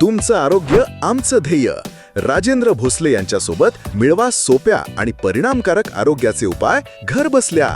तुमचं आरोग्य आमचं ध्येय. राजेंद्र भोसले यांच्यासोबत मिळवा सोप्या आणि परिणामकारक आरोग्याचे उपाय घर बसल्या.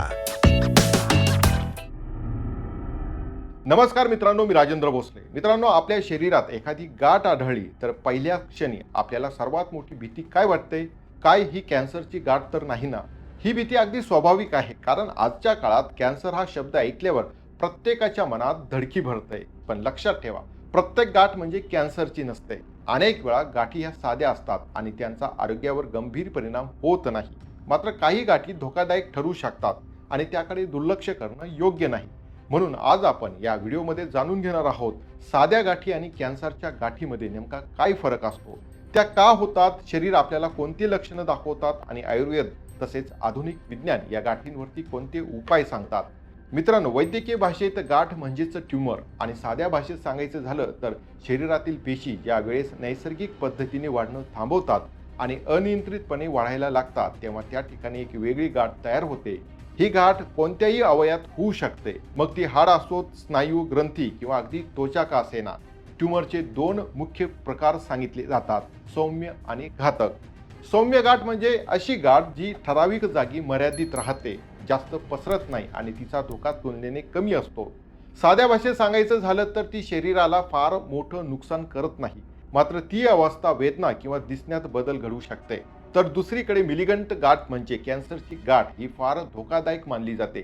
नमस्कार मित्रांनो मी राजेंद्र भोसले. मित्रांनो आपल्या शरीरात एखादी गाठ आढळली तर पहिल्या क्षणी आपल्याला सर्वात मोठी भीती काय वाटते? काय ही कॅन्सरची गाठ तर नाही ना? ही भीती अगदी स्वाभाविक आहे कारण आजच्या काळात कॅन्सर हा शब्द ऐकल्यावर प्रत्येकाच्या मनात धडकी भरते. पण लक्षात ठेवा प्रत्येक गाठ म्हणजे कॅन्सरची नसते. अनेक वेळा गाठी ह्या साध्या असतात आणि त्यांचा आरोग्यावर गंभीर परिणाम होत नाही. मात्र काही गाठी धोकादायक ठरू शकतात आणि त्याकडे दुर्लक्ष करणं योग्य नाही. म्हणून आज आपण या व्हिडिओमध्ये जाणून घेणार आहोत साध्या गाठी आणि कॅन्सरच्या गाठीमध्ये नेमका काय फरक असतो? त्या का होतात? शरीर आपल्याला कोणती लक्षणं दाखवतात? आणि आयुर्वेद तसेच आधुनिक विज्ञान या गाठींवरती कोणते उपाय सांगतात? मित्रांनो वैद्यकीय भाषेत गाठ म्हणजेच ट्यूमर आणि साध्या भाषेत सांगायचं झालं तर शरीरातील पेशी ज्या वेळेस नैसर्गिक पद्धतीने वाढणं थांबवतात आणि अनियंत्रितपणे वाढायला लागतात. तेव्हा त्या ठिकाणी एक वेगळी गाठ तयार होते. ही गाठ कोणत्याही अवयात होऊ शकते. मग ती हाड असोत स्नायू ग्रंथी किंवा अगदी त्वचा का असेना. ट्यूमरचे दोन मुख्य प्रकार सांगितले जातात सौम्य आणि घातक. सौम्य गाठ म्हणजे अशी गाठ जी ठराविक जागी मर्यादित राहते. जास्त पसरत नाही आणि तिचा धोका तुलनेने कमी असतो. साध्या भाषेत सांगायचं झालं तर ती शरीराला फार मोठं नुकसान करत नाही. मात्र ती अवस्था वेदना किंवा दिसण्यात बदल घडू शकते. तर दुसरीकडे मिलिगंट गाठ म्हणजे कॅन्सरची गाठ ही फार धोकादायक मानली जाते.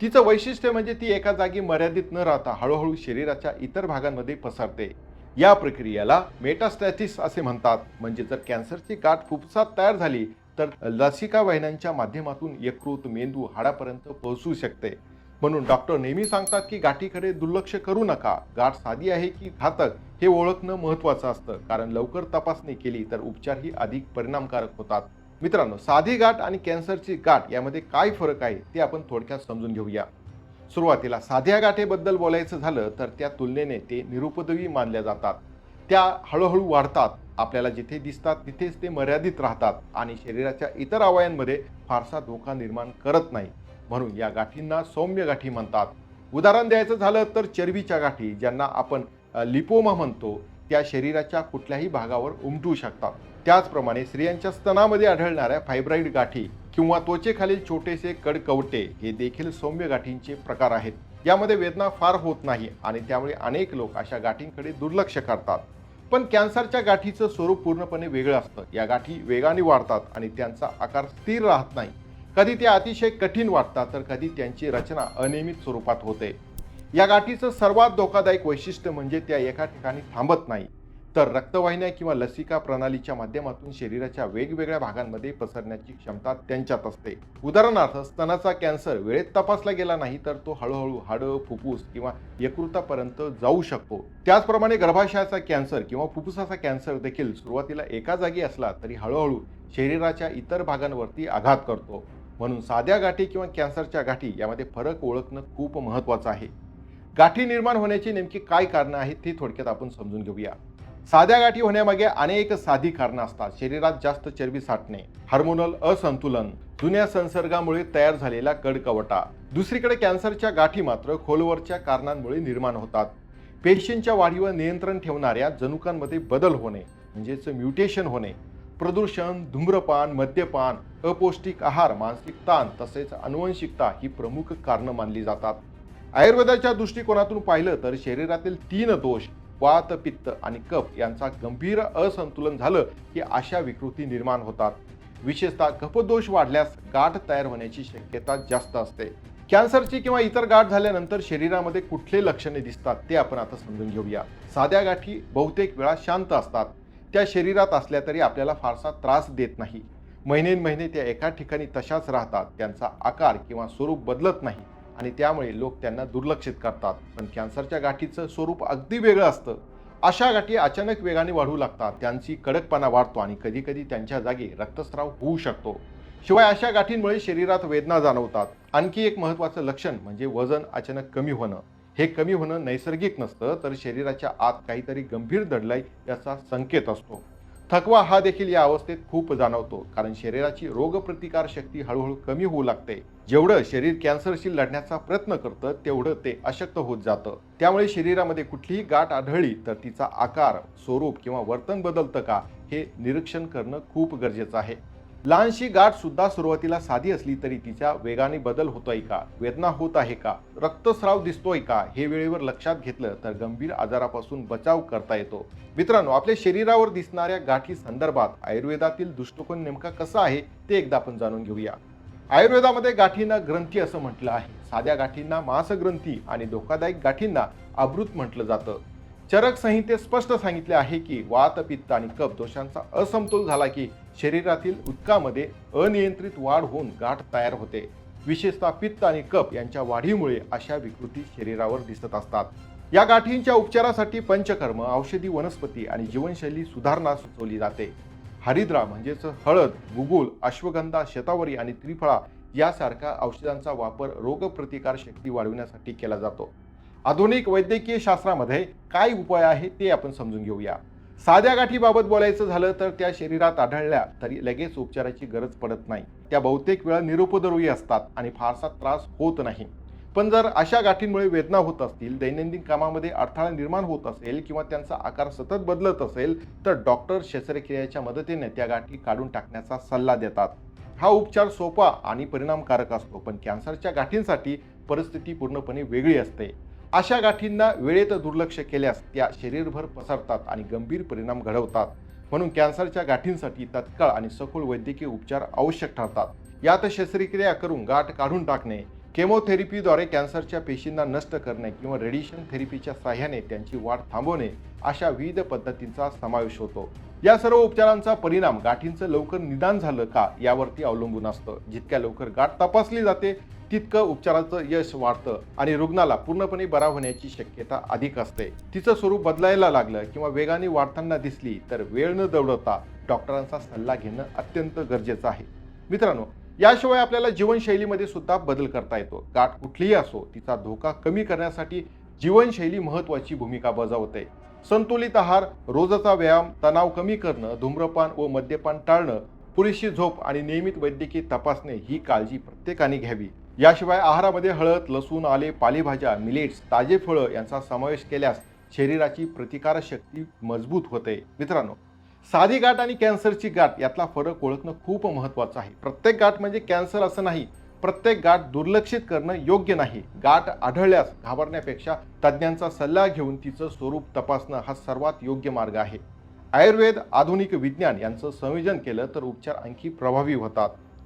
तिचं वैशिष्ट्य म्हणजे ती एका जागी मर्यादित न राहता हळूहळू शरीराच्या इतर भागांमध्ये पसरते. या प्रक्रियेला मेटास्टॅटिस असे म्हणतात. म्हणजे जर कॅन्सरची गाठ फुफ्फुसात तयार झाली तर लसिका वाहिन्यांच्या माध्यमातून यकृत मेंदू हाडापर्यंत पोहोचू शकते. म्हणून डॉक्टर नेहमी सांगतात की गाठीकडे दुर्लक्ष करू नका. गाठ साधी आहे की घातक हे ओळखणं महत्त्वाचं असतं. कारण लवकर तपासणी केली तर उपचारही अधिक परिणामकारक होतात. मित्रांनो साधी गाठ आणि कॅन्सरची गाठ यामध्ये काय फरक आहे ते आपण थोडक्यात समजून घेऊया. सुरुवातीला साध्या गाठेबद्दल बोलायचं झालं तर त्या तुलनेने ते निरुपद्रवी मानल्या जातात. त्या हळूहळू वाढतात. आपल्याला जिथे दिसतात तिथेच ते मर्यादित राहतात आणि शरीराच्या इतर अवयांमध्ये फारसा धोका निर्माण करत नाही. म्हणून या गाठींना सौम्य गाठी म्हणतात. उदाहरण द्यायचं झालं तर चरबीच्या गाठी ज्यांना आपण लिपोमा म्हणतो त्या शरीराच्या कुठल्याही भागावर उमटू शकतात. त्याचप्रमाणे स्त्रियांच्या स्तनामध्ये आढळणाऱ्या फायब्राईड गाठी किंवा त्वचेखालील छोटेसे कडकवटे हे देखील सौम्य गाठींचे प्रकार आहेत. यामध्ये वेदना फार होत नाही आणि त्यामुळे अनेक लोक अशा गाठींकडे दुर्लक्ष करतात. पण कॅन्सरच्या गाठीचं स्वरूप पूर्णपणे वेगळं असतं. या गाठी वेगाने वाढतात आणि त्यांचा आकार स्थिर राहत नाही. कधी त्या अतिशय कठीण वाटतात तर कधी त्यांची रचना अनियमित स्वरूपात होते. या गाठीचं सर्वात धोकादायक वैशिष्ट्य म्हणजे त्या एका ठिकाणी थांबत नाही. तर रक्तवाहिन्या किंवा लसिका प्रणालीच्या माध्यमातून शरीराच्या वेगवेगळ्या भागांमध्ये पसरण्याची क्षमता त्यांच्यात असते. उदाहरणार्थ स्तनाचा कॅन्सर वेळेत तपासला गेला नाही तर तो हळूहळू हाडं फुफ्फुस किंवा यकृतापर्यंत जाऊ शकतो. त्याचप्रमाणे गर्भाशयाचा कॅन्सर किंवा फुफ्फुसाचा कॅन्सर देखील सुरुवातीला एका जागी असला तरी हळूहळू शरीराच्या इतर भागांवरती आघात करतो. म्हणून साध्या गाठी किंवा कॅन्सरच्या गाठी यामध्ये फरक ओळखणं खूप महत्त्वाचं आहे. गाठी निर्माण होण्याची नेमकी काय कारणं आहेत ती थोडक्यात आपण समजून घेऊया. साध्या गाठी होण्यामागे अनेक साधी कारणं असतात. शरीरात जास्त चरबी साठणे हार्मोनल असंतुलन जुन्या संसर्गामुळे तयार झालेला कडकवटा. दुसरीकडे कॅन्सरच्या गाठी मात्र खोलवरच्या कारणांमुळे निर्माण होतात. पेशींच्या वाढीवर नियंत्रण ठेवणाऱ्या जनुकांमध्ये बदल होणे म्हणजेच म्युटेशन होणे प्रदूषण धूम्रपान मद्यपान अपौष्टिक आहार मानसिक ताण तसेच अनुवंशिकता ही प्रमुख कारणं मानली जातात. आयुर्वेदाच्या दृष्टिकोनातून पाहिलं तर शरीरातील तीन दोष वात पित्त आणि कफ यांचा गंभीर असंतुलन झालं की अशा विकृती निर्माण होतात. विशेषतः कफदोष वाढल्यास गाठ तयार होण्याची शक्यता जास्त असते. कॅन्सरची किंवा इतर गाठ झाल्यानंतर शरीरामध्ये कुठले लक्षणे दिसतात ते आपण आता समजून घेऊया. साध्या गाठी बहुतेक वेळा शांत असतात. त्या शरीरात असल्या तरी आपल्याला फारसा त्रास देत नाही. महिने महिने त्या एका ठिकाणी तशाच राहतात. त्यांचा आकार किंवा स्वरूप बदलत नाही. आणि त्यामुळे लोक त्यांना दुर्लक्षित करतात. पण कॅन्सरच्या गाठीचं स्वरूप अगदी वेगळं असतं. अशा गाठी अचानक वेगाने वाढू लागतात. त्यांची कडकपणा वाढतो आणि कधीकधी त्यांच्या जागी रक्तस्राव होऊ शकतो. शिवाय अशा गाठींमुळे शरीरात वेदना जाणवतात. आणखी एक महत्त्वाचं लक्षण म्हणजे वजन अचानक कमी होणं. हे कमी होणं नैसर्गिक नसतं तर शरीराच्या आत काहीतरी गंभीर दडलाय याचा संकेत असतो. थकवा हा देखील या अवस्थेत खूप जाणवतो कारण शरीराची रोगप्रतिकार शक्ती हळूहळू कमी होऊ लागते. जेवढं शरीर कॅन्सरशी लढण्याचा प्रयत्न करतं तेवढं ते अशक्त होत जातं. त्यामुळे शरीरामध्ये कुठलीही गाठ आढळली तर तिचा आकार स्वरूप किंवा वर्तन बदलतं का हे निरीक्षण करणं खूप गरजेचं आहे. लहानशी गाठ सुद्धा सुरुवातीला साधी असली तरी तिच्या वेगाने बदल होतोय का? वेदना होत आहे का? रक्तस्राव दिसतोय का? हे वेळेवर लक्षात घेतलं तर गंभीर आजारापासून बचाव करता येतो. मित्रांनो आपल्या शरीरावर दिसणाऱ्या गाठी संदर्भात आयुर्वेदातील दृष्टिकोन नेमका कसा आहे ते एकदा आपण जाणून घेऊया. आयुर्वेदामध्ये गाठींना ग्रंथी असं म्हटलं आहे. साध्या गाठींना मांसग्रंथी आणि धोकादायक गाठींना अभृत म्हटलं जातं. चरक संहितेत स्पष्ट सांगितले आहे की वात पित्त आणि कप दोषांचा असमतोल झाला की शरीरातील उदकामध्ये अनियंत्रित वाढ होऊन गाठ तयार होते. विशेषतः पित्त आणि कप यांच्या वाढीमुळे अशा विकृती शरीरावर दिसत असतात. या गाठींच्या उपचारासाठी पंचकर्म औषधी वनस्पती आणि जीवनशैली सुधारणा सुचवली जाते. हरिद्रा म्हणजेच हळद गुगुल अश्वगंधा शतावरी आणि त्रिफळा यासारख्या औषधांचा वापर रोगप्रतिकार शक्ती वाढविण्यासाठी केला जातो. आधुनिक वैद्यकीय शास्त्रामध्ये काय उपाय आहे ते आपण समजून घेऊया. साध्या गाठीबाबत बोलायचं झालं तर त्या शरीरात आढळल्या तरी लगेच उपचाराची गरज पडत नाही. त्या बहुतेक वेळा निरुपद्रवी असतात आणि फारसा त्रास होत नाही. पण जर अशा गाठींमुळे वेदना होत असतील दैनंदिन कामामध्ये अडथळा निर्माण होत असेल किंवा त्यांचा आकार सतत बदलत असेल तर डॉक्टर शस्त्रक्रियेच्या मदतीने त्या गाठी काढून टाकण्याचा सल्ला देतात. हा उपचार सोपा आणि परिणामकारक असतो पण कॅन्सरच्या गाठींसाठी परिस्थिती पूर्णपणे वेगळी असते. अशा गाठींना वेळेत दुर्लक्ष केल्यास त्या शरीरभर पसरतात आणि गंभीर परिणाम घडवतात. म्हणून कॅन्सरच्या गाठींसाठी तत्काळ आणि सखोल वैद्यकीय उपचार आवश्यक ठरतात. यात शस्त्रक्रिया करून गाठ काढून टाकणे केमोथेरपीद्वारे कॅन्सरच्या पेशींना नष्ट करणे किंवा रेडिएशन थेरपीच्या साह्याने त्यांची वाढ थांबवणे अशा विविध पद्धतींचा समावेश होतो. या सर्व उपचारांचा परिणाम गाठींचं लवकर निदान झालं का यावरती अवलंबून असतं. जितक्या लवकर गाठ तपासली जाते तितकं उपचाराचं यश वाढतं आणि रुग्णाला पूर्णपणे बरा होण्याची शक्यता अधिक असते. तिचं स्वरूप बदलायला लागलं किंवा वेगाने वाढताना दिसली तर वेळ न दवडता डॉक्टरांचा सल्ला घेणं अत्यंत गरजेचं आहे. मित्रांनो याशिवाय आपल्याला जीवनशैलीमध्ये सुद्धा बदल करता येतो. गाठ कुठलीही असो तिचा धोका कमी करण्यासाठी जीवनशैली महत्त्वाची भूमिका बजावते. संतुलित आहार रोजचा व्यायाम तणाव कमी करणं धूम्रपान व मद्यपान टाळणं पुरेशी झोप आणि नियमित वैद्यकीय तपासणे ही काळजी प्रत्येकाने घ्यावी. याशिवाय आहारामध्ये हळद लसूण आले पालेभाज्या मिलेट्स ताजे फळं यांचा समावेश केल्यास शरीराची प्रतिकारशक्ती मजबूत होते. मित्रांनो साधी गाठ आणि कॅन्सरची गाठ यातला फरक ओळखणं खूप महत्त्वाचं आहे. प्रत्येक गाठ म्हणजे कॅन्सर असं नाही प्रत्येक गाठ दुर्लक्षित करणं योग्य नाही. गाठ आढळल्यास घाबरण्यापेक्षा तज्ज्ञांचा सल्ला घेऊन तिचं स्वरूप तपासणं हा सर्वात योग्य मार्ग आहे. आयुर्वेद आधुनिक विज्ञान यांचं संयोजन केलं तर उपचार आणखी प्रभावी होतात.